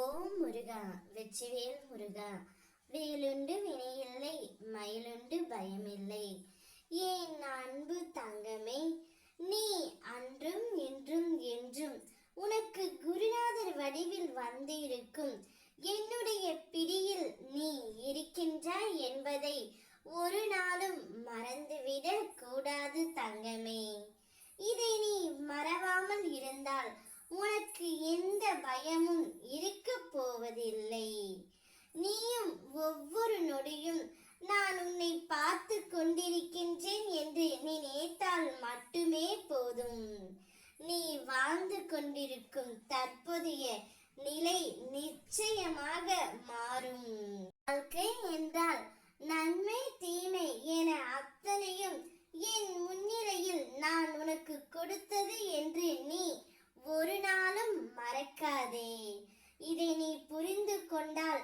ஓம் முருகா வெற்றிவேல் முருகா. வேலுண்டு வினையில்லை மயிலுண்டு பயமில்லை. ஏன் அன்பு தங்கமே? நீ அன்றும் இன்றும் என்றும் உனக்கு குருநாதர் வடிவில் வந்திருக்கும் என்னுடைய பிடியில் நீ இருக்கின்றாய் என்பதை ஒரு நாளும் மறந்துவிடக் கூடாது தங்கமே. இதை நீ மறவாமல் இருந்தால் உனக்கு எந்த பயமும் இருக்கப் போவதில்லை நீயும் ஒவ்வொரு நொடியும் நான் உன்னை பார்த்து கொண்டிருக்கின்றேன் என்று நீ நினைத்தால் மட்டுமே போதும் நீ வாழ்ந்து கொண்டிருக்கும் தற்போதைய நிலை நிச்சயமாக மாறும். வாழ்க்கை என்றால் நன்மை தீமை என அத்தனையும் என் முன்னிலையில் நான் உனக்கு கொடுத்தது என்று நீ ஒரு நாளும் மறக்காதே. இதை நீ புரிந்து கொண்டால்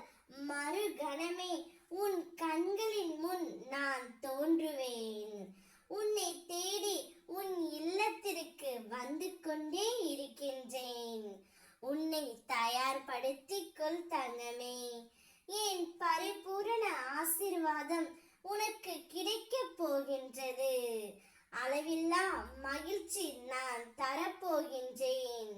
மறு கணமே உன் கண்களின் முன் நான் தோன்றுவேன் உன்னை தேடி உன் இல்லத்திற்கு வந்து கொண்டே இருக்கின்றேன். உன்னை தயார்படுத்திக் கொள் தங்கமே. என் பரிபூரண ஆசிர்வாதம் உனக்கு கிடைக்கப் போகின்றது. அளவில்லா மகிழ்ச்சி நான் தரப்போகின்றேன்.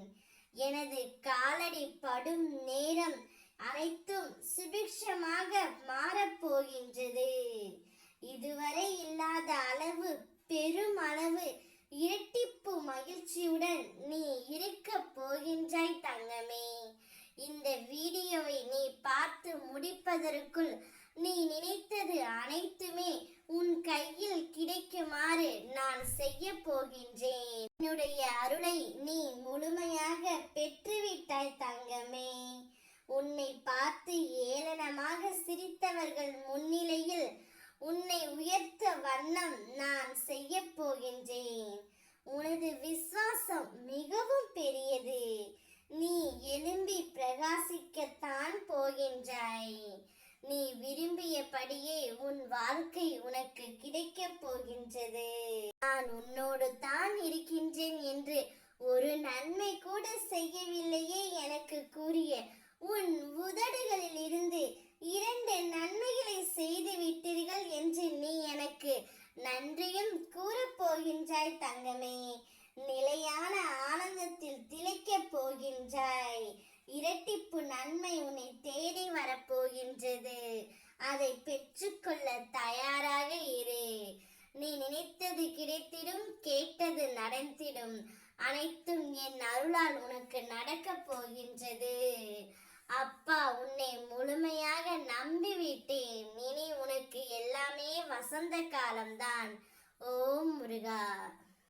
எனது காலடி படும் நேரம் அனைத்தும் சுபிக்ஷமாக மாறப்போகின்றது முடிப்பதற்குள் நீ நினைத்தது அனைத்துமே உன் கையில் கிடைக்குமாறு நான் செய்ய போகின்றேன். என்னுடைய அருளை நீ முழுமையாக பெற்றுவிட்டாய் தங்கமே. உன்னை பார்த்து ஏளனமாக சிரித்தவர்கள் முன்னிலையில் உன்னை உயர்த்த வண்ணம் நீ விரும்பியபடியே உன் வாழ்க்கை உனக்கு கிடைக்கப் போகின்றது. நான் உன்னோடு தான் இருக்கின்றேன் என்று ஒரு நன்மை கூட செய்யவில்லையே எனக்கு கூறிய உன் உதடுகளில் இருந்து இரண்டு நன்மைகளை செய்து விட்டீர்கள் என்று நீ எனக்கு நன்றி அதை பெற்றுக்கொள்ள தயாராக இரு. நீ நினைத்தது கிடைத்திடும் கேட்டது நடந்திடும். அனைத்தும் என் அருளால் உனக்கு நடக்கப் போகின்றது. அப்பா உன்னை முழுமையாக நம்பிவிட்டேன். இனி உனக்கு எல்லாமே வசந்த காலம்தான். ஓம் முருகா.